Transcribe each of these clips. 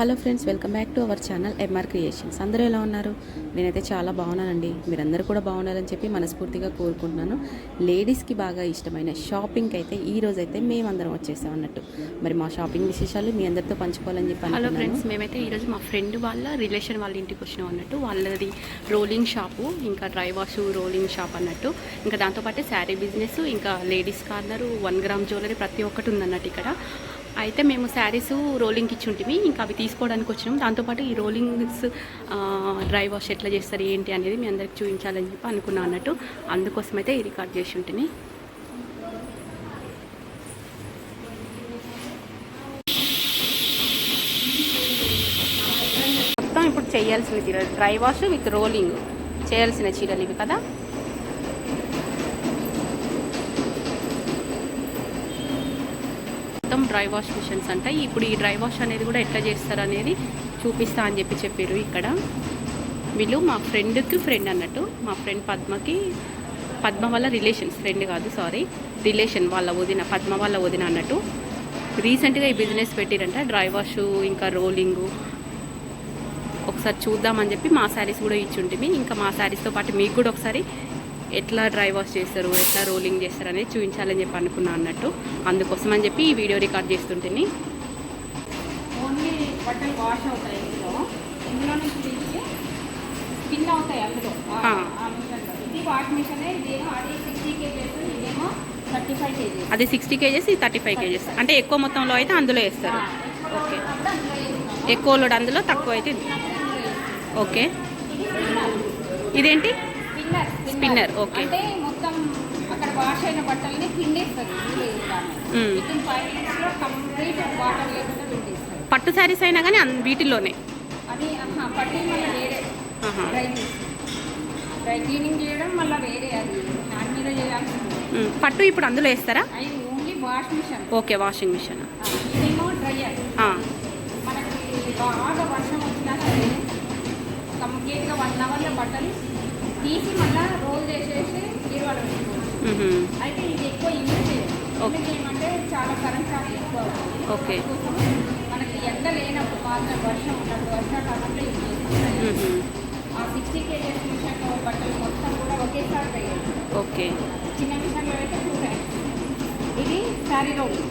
Hello friends welcome back to our channel MR creations అందరూ ఎలా ఉన్నారు? నేనైతే చాలా బాగున్నానండి. మీరందరూ కూడా బాగున్నారని చెప్పి మనస్ఫూర్తిగా కోరుకుంటున్నాను. లేడీస్కి బాగా ఇష్టమైన షాపింగ్కి అయితే ఈ రోజు అయితే మేమందరం వచ్చేసాం అన్నట్టు. మరి మా షాపింగ్ విశేషాలు మీ అందరితో పంచుకోవాలని చెప్పి హలో ఫ్రెండ్స్ మేమైతే ఈరోజు మా ఫ్రెండ్ వాళ్ళ రిలేషన్ వాళ్ళ ఇంటికి వచ్చినాం అన్నట్టు. వాళ్ళది రోలింగ్ షాపు ఇంకా డ్రై వాష్ రోలింగ్ షాప్ అన్నట్టు. ఇంకా దాంతోపాటు శారీ బిజినెస్ ఇంకా ladies corner one gram jewellery ప్రతి ఒక్కటి ఉందన్నట్టు ఇక్కడ. అయితే మేము శారీస్ రోలింగ్కి ఇచ్చి ఉంటిమి ఇంకా అవి తీసుకోవడానికి వచ్చినాం. దాంతోపాటు ఈ రోలింగ్స్ డ్రై వాష్ ఎట్లా చేస్తారు ఏంటి అనేది మీ అందరికి చూపించాలని చెప్పి అనుకున్నాను అన్నట్టు. అందుకోసం అయితే ఈ రికార్డ్ చేసి ఉంటుంది మొత్తం ఇప్పుడు చేయాల్సిన చీర డ్రై వాష్ విత్ రోలింగ్. చేయాల్సిన చీరలు ఇవి కదా మొత్తం డ్రై వాష్ మిషన్స్ అంట. ఇప్పుడు ఈ డ్రై వాష్ అనేది కూడా ఎట్లా చేస్తారు అనేది చూపిస్తా అని చెప్పి చెప్పారు ఇక్కడ. వీళ్ళు మా ఫ్రెండ్కి ఫ్రెండ్ అన్నట్టు మా ఫ్రెండ్ పద్మకి పద్మ వాళ్ళ రిలేషన్స్ ఫ్రెండ్ కాదు సారీ రిలేషన్ వాళ్ళ వదిన పద్మ వాళ్ళ వదిన అన్నట్టు. రీసెంట్గా ఈ బిజినెస్ పెట్టిరంట డ్రై వాష్ ఇంకా రోలింగు. ఒకసారి చూద్దామని చెప్పి మా శారీస్ కూడా ఇచ్చుంటిమి. ఇంకా మా శారీస్తో పాటు మీకు కూడా ఒకసారి ఎట్లా డ్రై వాష్ చేస్తారు ఎట్లా రోలింగ్ చేస్తారు అనేది చూపించాలని చెప్పి అనుకున్నా అన్నట్టు. అందుకోసం అని చెప్పి ఈ వీడియో రికార్డ్ చేస్తుంటిని. ఓన్లీ బట్టలు వాష్ అవుతాయి ఇందులో. ఇందులో నుంచి తీసి స్పిన్ అవుతాయి అందులో. ఆ- ఆ. ఆ మిషన్లో ఇది వాష్ మిషన్ ఇదేమో అది సిక్స్టీ కేజెస్ ఇదేమో థర్టీ ఫైవ్ కేజెస్. అది సిక్స్టీ కేజెస్ ఇది థర్టీ ఫైవ్ కేజెస్. అంటే ఎక్కువ మొత్తంలో అయితే అందులో వేస్తారు. ఓకే. ఎక్కువ లోడ్ అందులో తక్కువ అయితే. ఓకే. ఇదేంటి? Spinner Spinner, okay. అంటే మొత్తం అక్కడ వాష్ అయిన బట్టల్ని ఇన్ ఫైవ్ మినిట్స్లో కంప్లీట్ వాటర్ లేకుండా పట్టు శారీస్ అయినా కానీ వీటిల్లోనే? అది పట్టి మళ్ళీ వేరే. ఆహా. డ్రై డ్రై క్లీనింగ్ చేయడం మళ్ళీ వేరే అది. హ్యాండ్ మీద చేయాల్సి ఉమ్, పట్టు ఇప్పుడు అందులో వేస్తారా? Only wash machine okay washing machine ఇదేమో డ్రైయర్ మనకి బాగా వర్షం వచ్చినా సరే కంప్లీట్గా వన్ అవర్లో బట్టలు తీసి మళ్ళీ చేసేసి బీరువాలో పెట్టుకోవచ్చు అయితే ఇది ఎక్కువ యూజ్ చేయాలి చాలా కరెంట్ ఎక్కువ. ఓకే. మనకి ఎండ లేనప్పుడు మాత్రం వర్షం ఉన్నప్పుడు వర్షాకాలంలో యూజ్ చేస్తాం ఆ సిక్స్టీ మిషన్ బట్టలు మొత్తం కూడా ఒకేసారి వేయాలి ఓకే. చిన్న మిషన్లో అయితే టూ టైమ్స్ ఇది శారీ రోలింగ్.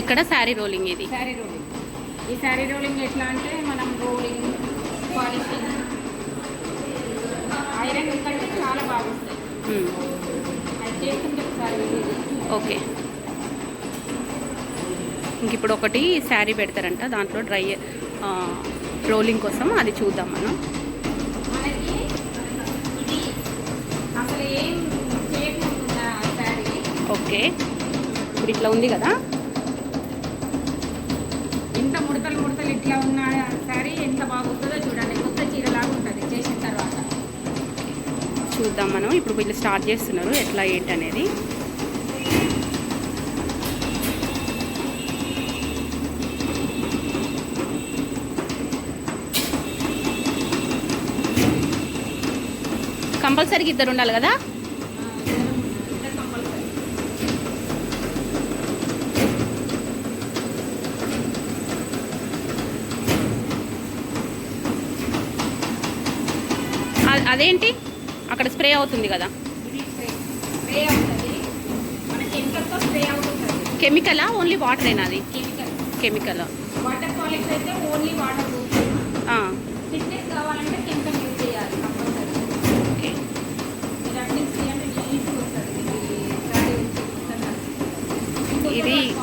ఇక్కడ శారీ రోలింగ్ ఇది. శారీ రోలింగ్. ఈ శారీ రోలింగ్ ఎట్లా అంటే మనం రోలింగ్ పాలిషింగ్ ఐరన్ చాలా అది చేస్తుంటే ఒకసారి చేసి ఓకే. ఇంక ఇప్పుడు ఒకటి శారీ పెడతారంట. దాంట్లో డ్రై రోలింగ్ కోసం అది చూద్దాం మనం. మనకి ఇది అసలు ఏం చేయకుండా శారీ. ఓకే. ఇప్పుడు ఇట్లా ఉంది కదా? ఇంత ముడతలు ముడతలు ఇట్లా ఉన్న శారీ ఎంత బాగుంటుందో చూడండి. కొత్త చీరలాగా చూద్దాం మనం. ఇప్పుడు వీళ్ళు స్టార్ట్ చేస్తున్నారు. ఎట్లా ఏంటి అనేది. కంపల్సరీగా ఇద్దరు ఉండాలి కదా? అదేంటి? అక్కడ స్ప్రే అవుతుంది కదా. స్ప్రే కెమికలా? ఓన్లీ వాటరేనా అది? కెమికల్. వాటర్ క్వాలిటీ అయితే ఓన్లీ వాటర్ ఫిట్నెస్ కావాలంటే కెమికల్ యూజ్ చేయాలి ఓకే ఇది ఇది-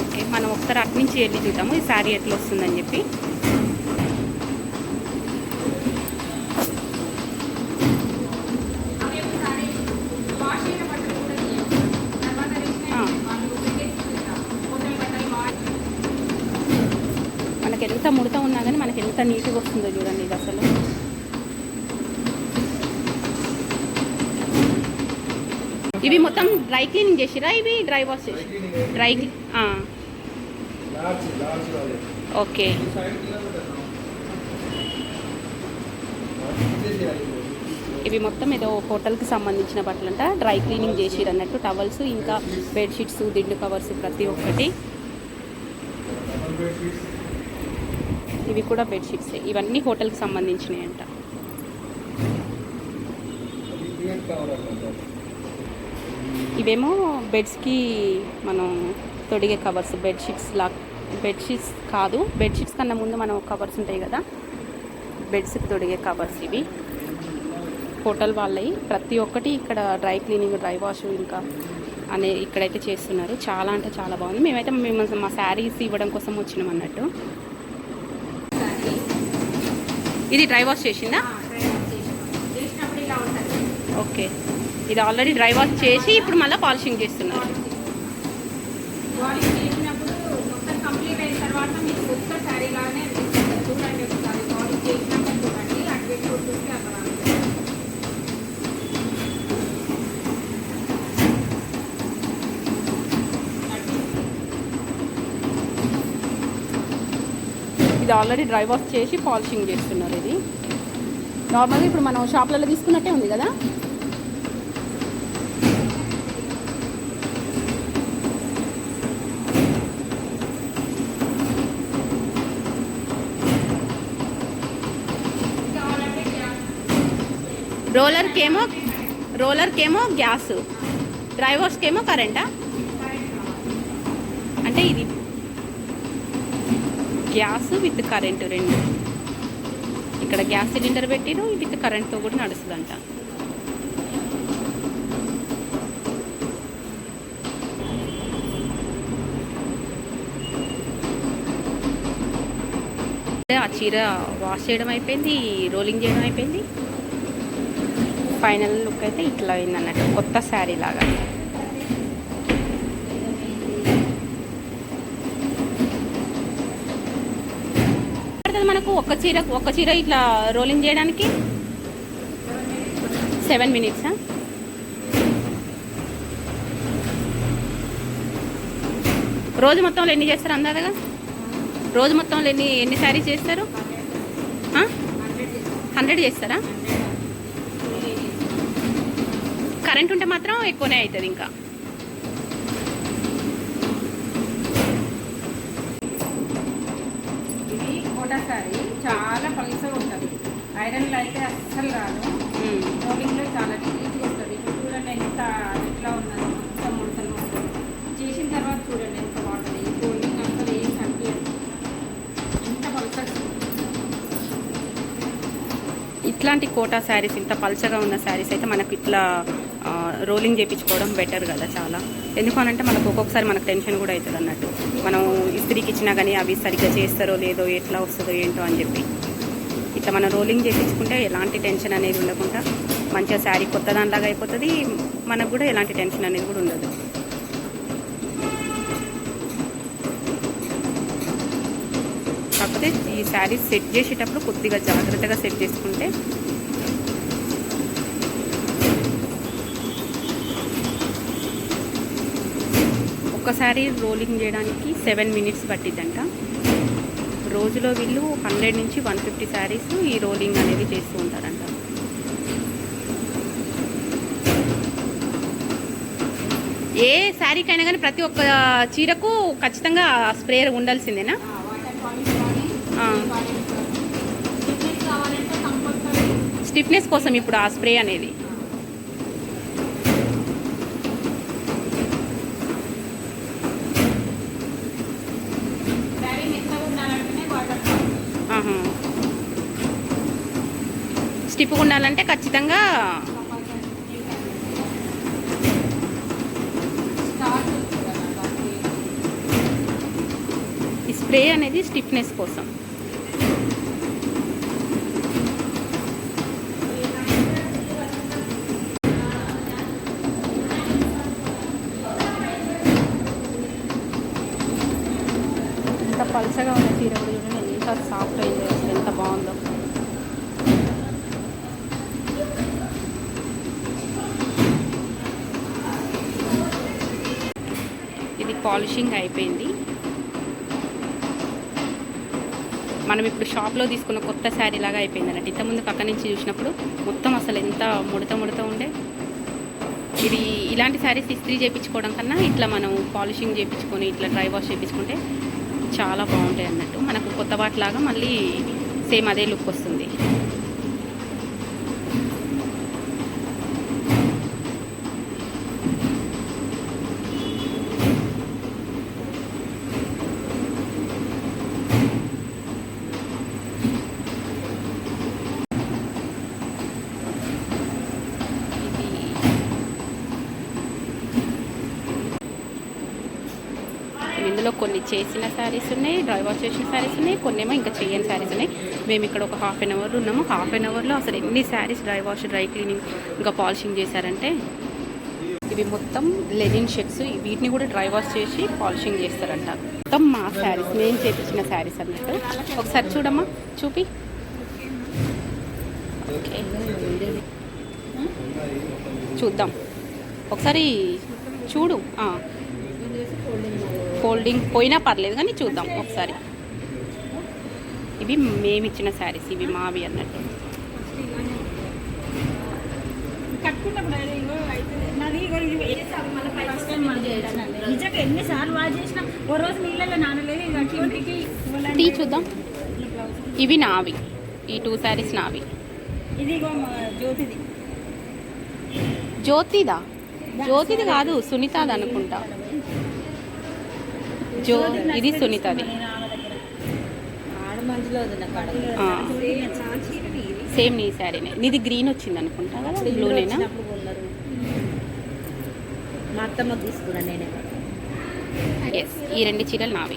ఓకే మనం ఒకసారి అటు నుంచి వెళ్ళి చూద్దాము. ఈ శారీ ఎట్లా వస్తుందని చెప్పి వాష్ అయిన బట్టలు కూడా తీయాలి తర్వాత ఆ. వాళ్ళు పెట్టేసి హోటల్ బట్టలు వాష్ మనకి ఎంత ఉన్నా కానీ మనకి ఎంత నీట్గా వస్తుందో చూడండి ఇది అసలు. ఇవి మొత్తం డ్రై క్లీనింగ్ చేసిరా? ఇవి డ్రై వాష్ చేసి డ్రై ఓకే. ఇవి మొత్తం ఏదో హోటల్కి సంబంధించిన బట్టలంట. డ్రై క్లీనింగ్ చేసిరు అన్నట్టు. టవల్స్ ఇంకా బెడ్షీట్స్ దిండు కవర్స్ ప్రతి ఒక్కటి. ఇవి కూడా బెడ్షీట్స్ ఇవన్నీ హోటల్కి సంబంధించినవి అంట ఇవేమో బెడ్స్కి మనం తొడిగే కవర్స్ బెడ్షీట్స్ లా బెడ్షీట్స్ కాదు బెడ్షీట్స్ కన్నా ముందు మనం కవర్స్ ఉంటాయి కదా? బెడ్స్కి తొడిగే కవర్స్ ఇవి. హోటల్ వాళ్ళవి ప్రతి ఒక్కటి ఇక్కడ డ్రై క్లీనింగ్ డ్రై వాష్ ఇంకా అనే ఇక్కడైతే చేస్తున్నారు. చాలా అంటే చాలా బాగుంది. మేమైతే మేము మా శారీస్ ఇవ్వడం కోసం వచ్చినాం అన్నట్టు. ఇది డ్రై వాష్ చేసిందా? ఓకే. ఇది ఆల్రెడీ డ్రై వాష్ చేసి ఇప్పుడు మళ్ళీ పాలిషింగ్ చేస్తున్నారు వాష్ చేసినప్పుడు మొత్తం కంప్లీట్ అయిన తర్వాత మీకు కొత్త శారీ లాగానే అనిపిస్తుంది చూడండి ఒకసారి వాష్ చేసినాక చూడండి అటు పెట్టుకో చూస్తే అక్కడ ఇది ఆల్రెడీ డ్రై వాష్ చేసి పాలిషింగ్ చేస్తున్నారు ఇది. నార్మల్గా ఇప్పుడు మనం షాప్లలో తీసుకున్నట్టే ఉంది కదా? రోలర్కేమో రోలర్కేమో గ్యాస్. డ్రై వాష్కేమో కరెంటా అంటే ఇది గ్యాస్ విత్ కరెంటు రెండు. ఇక్కడ గ్యాస్ సిలిండర్ పెట్టిరు విత్ కరెంట్తో కూడా నడుస్తుందంట. ఆ చీర వాష్ చేయడం అయిపోయింది రోలింగ్ చేయడం అయిపోయింది. ఫైనల్ లుక్ అయితే ఇట్లా అయింది అన్నట్టు కొత్త శారీ లాగా పడుతుంది మనకు ఒక్క చీర ఒక్క చీర ఇట్లా రోలింగ్ చేయడానికి? సెవెన్ మినిట్సా రోజు మొత్తంలో ఎన్ని చేస్తారు అందాదగా రోజు మొత్తంలో ఎన్ని ఎన్ని శారీస్ చేస్తారు? హండ్రెడ్ చేస్తారా? కరెంట్ ఉంటే మాత్రం ఎక్కువనే అవుతుంది ఇంకా. ఇది శారీ. చాలా పలుసగా ఉంటుంది. ఐరన్లో అయితే అస్సలు రాదు. మ్మ్. రోలింగ్లో చాలా నీట్గా ఉంటుంది. ఇప్పుడు చూడండి ఎంత ఎట్లా ఉన్నది మొత్తం ముడతలు ముడతలు చేసిన తర్వాత చూడండి ఎంత బాగుంటుంది. ఈ రోలింగ్ అసలు ఏం కనిపించదు. ఎంత పలుసగా ఇట్లాంటి కోటా శారీస్ ఇంత పల్చగా ఉన్న శారీస్ అయితే మనకు ఇట్లా రోలింగ్ చేయించుకోవడం బెటర్ కదా చాలా. ఎందుకనంటే మనకు ఒక్కొక్కసారి మనకు టెన్షన్ కూడా అవుతుంది అన్నట్టు. మనం ఇస్త్రీకి ఇచ్చినా కానీ అవి సరిగ్గా చేస్తారో లేదో ఎట్లా వస్తుందో ఏంటో అని చెప్పి. ఇట్లా మనం రోలింగ్ చేయించుకుంటే ఎలాంటి టెన్షన్ అనేది ఉండకుండా మంచిగా శారీ కొత్త దానిలాగా అయిపోతుంది. మనకు కూడా ఎలాంటి టెన్షన్ అనేది కూడా ఉండదు. కాకపోతే ఈ శారీ సెట్ చేసేటప్పుడు కొద్దిగా జాగ్రత్తగా సెట్ చేసుకుంటే ఒక్కసారి రోలింగ్ చేయడానికి సెవెన్ మినిట్స్ పట్టిద్దంట. రోజులో వీళ్ళు హండ్రెడ్ నుంచి వన్ ఫిఫ్టీ శారీస్ ఈ రోలింగ్ అనేది చేస్తూ ఉంటారంట. ఏ శారీకైనా కానీ ప్రతి ఒక్క చీరకు ఖచ్చితంగా స్ప్రే ఉండాల్సిందేనా స్టిఫ్నెస్ కోసం ఇప్పుడు ఆ స్ప్రే అనేది. స్టిఫ్గా ఉండాలంటే ఖచ్చితంగా ఈ స్ప్రే అనేది స్టిఫ్నెస్ కోసం ఇంత పలచగా ఉన్న చీర కూడా చూడండి ఎంత సాఫ్ట్ అయింది అసలు ఎంత బాగుందో ఇది పాలిషింగ్ అయిపోయింది. మనం ఇప్పుడు షాప్లో తీసుకున్న కొత్త శారీ లాగా అయిపోయింది అన్నట్టు ఇంతకుముందు పక్క నుంచి చూసినప్పుడు మొత్తం అసలు ఎంత ముడత ముడత ఉండే. ఇది ఇలాంటి శారీస్ ఇస్త్రీ చేయించుకోవడం కన్నా ఇట్లా మనం పాలిషింగ్ చేయించుకొని ఇట్లా డ్రై వాష్ చేయించుకుంటే చాలా బాగుంటాయి అన్నట్టు. మనకు కొత్త వాటిలాగా మళ్ళీ సేమ్ అదే లుక్ వస్తుంది. ఇందులో కొన్ని చేసిన శారీస్ ఉన్నాయి డ్రై వాష్ చేసిన శారీస్ ఉన్నాయి కొన్ని ఏమో ఇంకా చేయని శారీస్ ఉన్నాయి. మేము ఇక్కడ ఒక హాఫ్ అన్ అవర్ ఉన్నాము. హాఫ్ అన్ అవర్లో అసలు ఎన్ని saris dry wash dry cleaning ఇంకా పాలిషింగ్ చేశారంటే ఇవి మొత్తం లెనిన్ షర్ట్స్ వీటిని కూడా డ్రై వాష్ చేసి పాలిషింగ్ చేస్తారంట. మొత్తం మా శారీస్ నేను చేపించిన శారీస్ అన్నట్టు. ఒకసారి చూడమ్మా చూపి. ఓకే. చూద్దాం. ఒకసారి చూడు. ఫోల్డింగ్ పోయినా పర్లేదు కానీ చూద్దాం ఒకసారి. ఇవి మేమిచ్చిన శారీస్ ఇవి మావి అన్నట్టు. తీ చూద్దాం. ఇవి నావి. ఈ టూ శారీస్ నావి. జ్యోతిదా. జ్యోతిది? కాదు సునీతాది అనుకుంటా. జో ఇది సునీతది. సేమ్ నీ శారీనే నీది గ్రీన్ వచ్చింది అనుకుంటా కదా బ్లూనేనా మా అత్తమ్మ తీసుకున్నా నేనే. ఎస్ ఈ రెండు చీరలు నావి.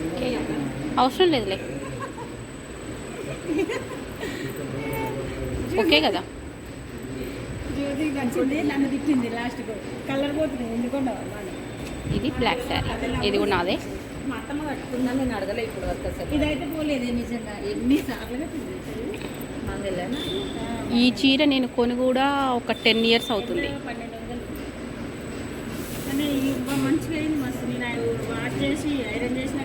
ఓకే అవసరం లేదులే. ఓకే కదా? నన్ను తిట్టింది కలర్ పోతుంది ఎందుకుండా ఇది బ్లాక్ శారీ ఇది కూడా నాదే. మా అత్తమ్మ కట్టుకున్నా నేను అడగలే ఇప్పుడు వరకు అసలు ఇదైతే పోలేదే నిజంగా. మాకు వెళ్ళానా ఈ చీర? నేను కొని కూడా ఒక టెన్ ఇయర్స్ అవుతుంది. మంచిగా అయింది మస్తు నేను అవి వాష్ చేసి ఐరన్ చేసిన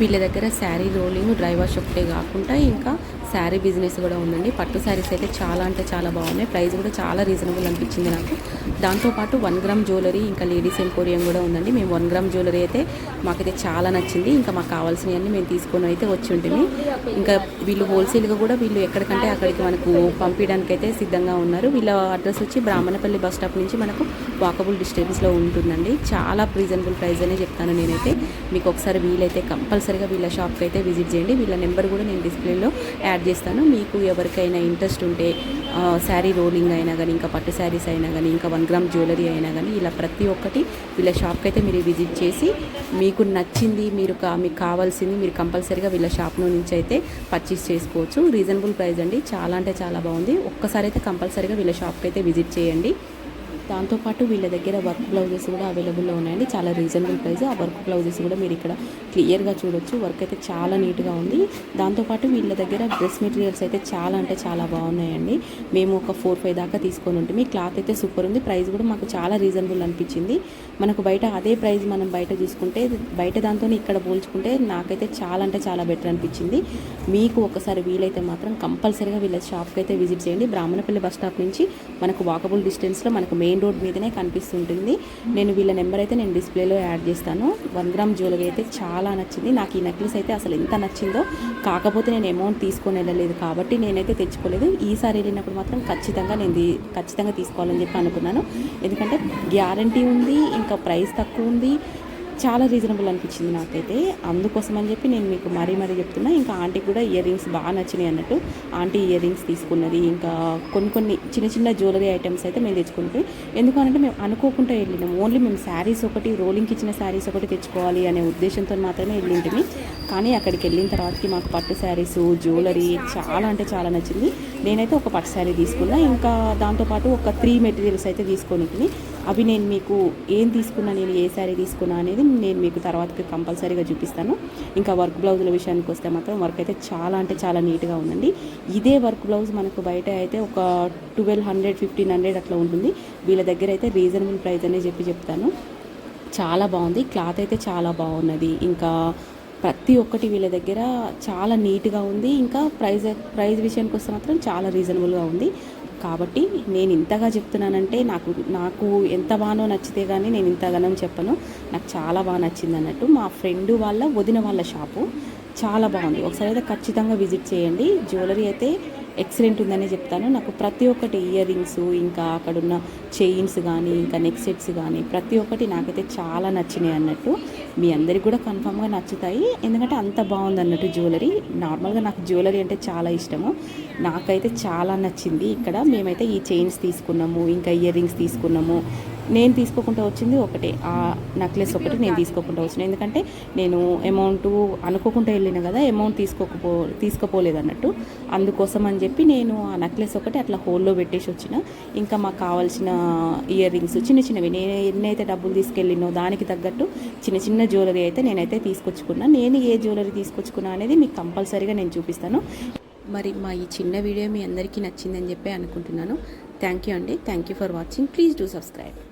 వీళ్ళ దగ్గర శారీ రోలింగ్ డ్రై వాష్ ఒకటే కాకుండా ఇంకా శారీ బిజినెస్ కూడా ఉందండి. పట్టు శారీస్ అయితే చాలా అంటే చాలా బాగున్నాయి. ప్రైస్ కూడా చాలా రీజనబుల్ అనిపించింది నాకు. దాంతోపాటు వన్ గ్రామ్ జ్యువెలరీ ఇంకా లేడీస్ ఎంపోరియం కూడా ఉందండి. మేము వన్ గ్రామ్ జ్యువెలరీ అయితే మాకైతే చాలా నచ్చింది. ఇంకా మాకు కావాల్సినవన్నీ మేము తీసుకొని అయితే వచ్చి ఉంటుంది ఇంకా వీళ్ళు హోల్సేల్గా కూడా వీళ్ళు ఎక్కడికంటే అక్కడికి మనకు పంపించడానికి అయితే సిద్ధంగా ఉన్నారు. వీళ్ళ అడ్రస్ వచ్చి బ్రాహ్మణపల్లి బస్ స్టాప్ నుంచి మనకు వాకబుల్ డిస్టెన్స్లో ఉంటుందండి. చాలా రీజనబుల్ ప్రైస్ అనే చెప్తాను నేనైతే. మీకు ఒకసారి వీలైతే కంపల్సరీగా వీళ్ళ షాప్కి అయితే విజిట్ చేయండి. వీళ్ళ నెంబర్ కూడా నేను డిస్ప్లేలో యాడ్ చేస్తాను. మీకు ఎవరికైనా ఇంట్రెస్ట్ ఉంటే శారీ రోలింగ్ అయినా కానీ ఇంకా పట్టు శారీస్ అయినా కానీ ఇంకా వన్ గ్రామ్ జ్యువెలరీ అయినా కానీ ఇలా ప్రతి ఒక్కటి వీళ్ళ షాప్కి అయితే మీరు విజిట్ చేసి మీకు నచ్చింది మీరు కా మీకు కావాల్సింది మీరు కంపల్సరీగా వీళ్ళ షాప్లో నుంచి అయితే పర్చేస్ చేసుకోవచ్చు. రీజనబుల్ ప్రైస్ అండి. చాలా అంటే చాలా బాగుంది. ఒక్కసారి అయితే కంపల్సరీగా వీళ్ళ షాప్కి అయితే విజిట్ చేయండి. దాంతోపాటు వీళ్ళ దగ్గర వర్క్ బ్లౌజెస్ కూడా అవైలబుల్లో ఉన్నాయండి. చాలా రీజనబుల్ ప్రైస్. ఆ వర్క్ బ్లౌజెస్ కూడా మీరు ఇక్కడ క్లియర్గా చూడొచ్చు. వర్క్ అయితే చాలా నీట్గా ఉంది. దాంతోపాటు వీళ్ళ దగ్గర డ్రెస్ మెటీరియల్స్ అయితే చాలా అంటే చాలా బాగున్నాయండి. మేము ఒక ఫోర్ ఫైవ్ దాకా తీసుకొని ఉంటుంది క్లాత్ అయితే సూపర్ ఉంది. ప్రైస్ కూడా మాకు చాలా రీజనబుల్ అనిపించింది. మనకు బయట అదే ప్రైస్ మనం బయట చూసుకుంటే బయట దాంతో ఇక్కడ పోల్చుకుంటే నాకైతే చాలా అంటే చాలా బెటర్ అనిపించింది. మీకు ఒకసారి వీలైతే మాత్రం కంపల్సరీగా వీళ్ళ షాప్కి అయితే విజిట్ చేయండి. బ్రాహ్మణపల్లి బస్ స్టాప్ నుంచి మనకు వాకబుల్ డిస్టెన్స్లో మనకు మెయిన్ రోడ్ మీదనే కనిపిస్తుంటుంది. నేను వీళ్ళ నెంబర్ అయితే నేను డిస్ప్లేలో యాడ్ చేస్తాను. వన్ గ్రామ్ జ్యువెలరీ అయితే చాలా నచ్చింది. నాకు ఈ నెక్లెస్ అయితే అసలు ఎంత నచ్చిందో కాకపోతే నేను అమౌంట్ తీసుకొని వెళ్ళలేదు కాబట్టి నేనైతే తెచ్చుకోలేదు. ఈసారి వెళ్ళినప్పుడు మాత్రం ఖచ్చితంగా నేను ఖచ్చితంగా తీసుకోవాలని చెప్పి అనుకున్నాను. ఎందుకంటే గ్యారంటీ ఉంది ఇంకా ప్రైస్ తక్కువ ఉంది. చాలా రీజనబుల్ అనిపించింది నాకైతే. అందుకోసం అని చెప్పి నేను మీకు మరీ మరీ చెప్తున్నా ఇంకా ఆంటీకి కూడా ఇయర్ రింగ్స్ బాగా నచ్చినాయి అన్నట్టు ఆంటీ ఇయర్ రింగ్స్ తీసుకున్నది. ఇంకా కొన్ని కొన్ని చిన్న చిన్న జ్యువెలరీ ఐటమ్స్ అయితే మేము తెచ్చుకుంటే ఎందుకంటే మేము అనుకోకుండా వెళ్ళినాం. ఓన్లీ మేము శారీస్ ఒకటి రోలింగ్కి ఇచ్చిన శారీస్ ఒకటి తెచ్చుకోవాలి అనే ఉద్దేశంతో మాత్రమే వెళ్ళింటిమి. కానీ అక్కడికి వెళ్ళిన తర్వాతకి మాకు పట్టు శారీస్ జ్యువెలరీ చాలా అంటే చాలా నచ్చింది. నేనైతే ఒక పట్టు శారీ తీసుకున్నా. ఇంకా దాంతోపాటు ఒక త్రీ మెటీరియల్స్ అయితే తీసుకొని అవి నేను మీకు ఏం తీసుకున్నా నేను ఏ శారీ తీసుకున్నా అనేది నేను మీకు తర్వాత కంపల్సరీగా చూపిస్తాను. ఇంకా వర్క్ బ్లౌజుల విషయానికి వస్తే మాత్రం వర్క్ అయితే చాలా అంటే చాలా నీట్గా ఉందండి. ఇదే వర్క్ బ్లౌజ్ మనకు బయట అయితే ఒక ట్వెల్వ్ హండ్రెడ్ ఫిఫ్టీన్ హండ్రెడ్ అట్లా ఉంటుంది. వీళ్ళ దగ్గర అయితే రీజనబుల్ ప్రైస్ అనే చెప్పి చెప్తాను. చాలా బాగుంది. క్లాత్ అయితే చాలా బాగున్నది. ఇంకా ప్రతి ఒక్కటి వీళ్ళ దగ్గర చాలా నీట్గా ఉంది. ఇంకా ప్రైజ్ ప్రైజ్ విషయానికి వస్తే మాత్రం చాలా రీజనబుల్గా ఉంది. కాబట్టి నేను ఇంతగా చెప్తున్నానంటే నాకు నాకు ఎంత బాగానో నచ్చితే కానీ నేను ఇంతగానో చెప్పను. నాకు చాలా బాగా నచ్చింది అన్నట్టు. మా ఫ్రెండ్ వాళ్ళ వదిన వాళ్ళ షాపు. చాలా బాగుంది. ఒకసారి అయితే ఖచ్చితంగా విజిట్ చేయండి. జ్యువెలరీ అయితే ఎక్సలెంట్ ఉందనే చెప్తాను. నాకు ప్రతి ఒక్కటి ఇయర్ రింగ్స్ ఇంకా అక్కడున్న చైన్స్ కానీ ఇంకా నెక్ సెట్స్ కానీ ప్రతి ఒక్కటి నాకైతే చాలా నచ్చినాయి అన్నట్టు. మీ అందరికి కూడా కన్ఫామ్గా నచ్చుతాయి. ఎందుకంటే అంత బాగుంది అన్నట్టు జ్యువెలరీ నార్మల్గా నాకు జ్యువెలరీ అంటే చాలా ఇష్టము. నాకైతే చాలా నచ్చింది. ఇక్కడ మేమైతే ఈ చైన్స్ తీసుకున్నాము ఇంకా ఇయర్ రింగ్స్ తీసుకున్నాము. నేను తీసుకోకుండా వచ్చింది ఒకటే. ఆ నెక్లెస్ ఒకటి నేను తీసుకోకుండా వచ్చిన. ఎందుకంటే నేను అమౌంట్ అనుకోకుండా వెళ్ళిన కదా అమౌంట్ తీసుకోకపో తీసుకోపోలేదు అన్నట్టు అందుకోసం అని చెప్పి నేను ఆ నెక్లెస్ ఒకటి అట్లా హోల్లో పెట్టేసి వచ్చిన. ఇంకా మాకు కావాల్సిన ఇయర్ రింగ్స్ చిన్న చిన్నవి. నేను ఎన్నైతే డబ్బులు తీసుకెళ్ళినో దానికి తగ్గట్టు చిన్న చిన్న జ్యువెలరీ అయితే నేనైతే తీసుకొచ్చుకున్నా. నేను ఏ జ్యువెలరీ తీసుకొచ్చుకున్నా అనేది మీకు కంపల్సరీగా నేను చూపిస్తాను. మరి మా ఈ చిన్న వీడియో మీ అందరికీ నచ్చిందని చెప్పి అనుకుంటున్నాను. థ్యాంక్ యూ అండి. Thank you for watching please do subscribe